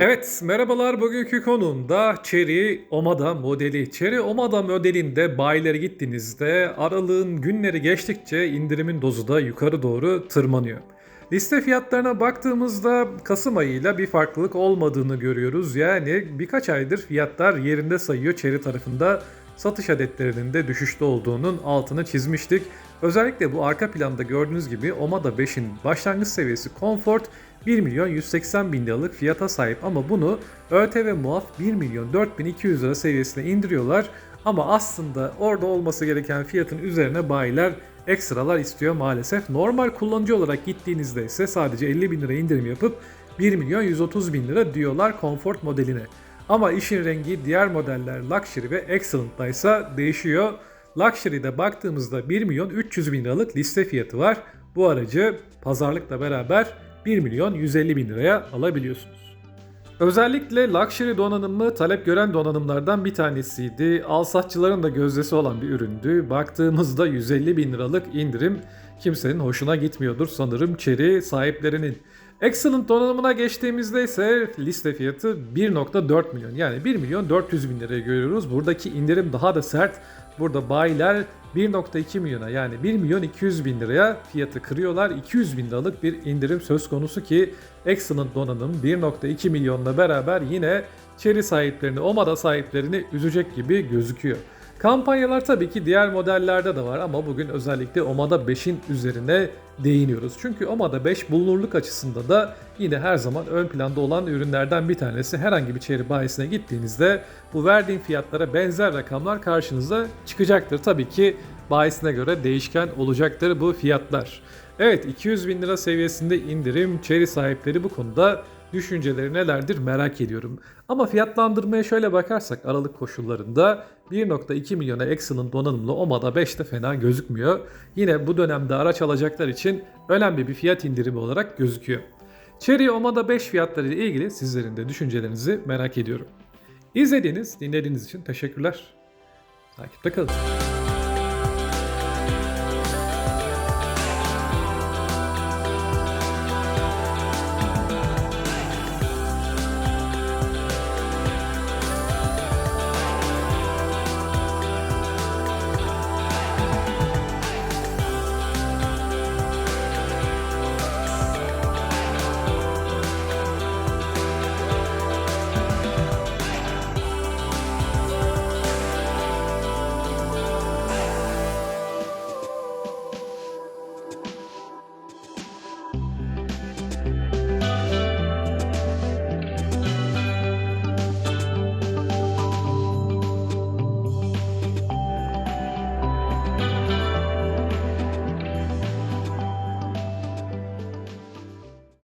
Evet, merhabalar. Bugünkü konuğum da Cherry Omada modeli. Cherry Omada modelinde bayilere gittiğinizde aralığın günleri geçtikçe indirimin dozu da yukarı doğru tırmanıyor. Liste fiyatlarına baktığımızda Kasım ayıyla bir farklılık olmadığını görüyoruz. Yani birkaç aydır fiyatlar yerinde sayıyor Cherry tarafında satış adetlerinin de düşüşte olduğunun altını çizmiştik. Özellikle bu arka planda gördüğünüz gibi Omada 5'in başlangıç seviyesi Comfort 1 milyon 180 bin liralık fiyata sahip ama bunu ÖTV muaf 1 milyon 4200 lira seviyesine indiriyorlar. Ama aslında orada olması gereken fiyatın üzerine bayiler ekstralar istiyor maalesef. Normal kullanıcı olarak gittiğinizde ise sadece 50 bin lira indirim yapıp 1 milyon 130 bin lira diyorlar Comfort modeline. Ama işin rengi diğer modeller Luxury ve Excellent'da ise değişiyor. Luxury'de baktığımızda 1 milyon 300 bin liralık liste fiyatı var. Bu aracı pazarlıkla beraber 1 milyon 150 bin liraya alabiliyorsunuz. Özellikle luxury donanımı talep gören donanımlardan bir tanesiydi. Alsatçıların da gözdesi olan bir üründü. Baktığımızda 150 bin liralık indirim kimsenin hoşuna gitmiyordur sanırım Cherry sahiplerinin. Excellent donanımına geçtiğimizde ise liste fiyatı 1.4 milyon yani 1 milyon 400 bin liraya görüyoruz. Buradaki indirim daha da sert. Burada bayiler 1.2 milyona yani 1 milyon 200 bin liraya fiyatı kırıyorlar. 200 bin liralık bir indirim söz konusu ki Excellent donanım 1.2 milyonla beraber yine Cherry sahiplerini, Omada sahiplerini üzecek gibi gözüküyor. Kampanyalar tabii ki diğer modellerde de var ama bugün özellikle Omada 5'in üzerine değiniyoruz. Çünkü Omada 5 bulunurluk açısında da yine her zaman ön planda olan ürünlerden bir tanesi. Herhangi bir çeyre bayisine gittiğinizde bu verdiğim fiyatlara benzer rakamlar karşınıza çıkacaktır. Tabii ki bayisine göre değişken olacaktır bu fiyatlar. Evet 200 bin lira seviyesinde indirim Cherry sahipleri bu konuda düşünceleri nelerdir merak ediyorum. Ama fiyatlandırmaya şöyle bakarsak aralık koşullarında 1.2 milyona Excellent donanımlı Omada 5 de fena gözükmüyor. Yine bu dönemde araç alacaklar için önemli bir fiyat indirimi olarak gözüküyor. Cherry Omada 5 fiyatları ile ilgili sizlerin de düşüncelerinizi merak ediyorum. İzlediğiniz, dinlediğiniz için teşekkürler. Takipte kalın.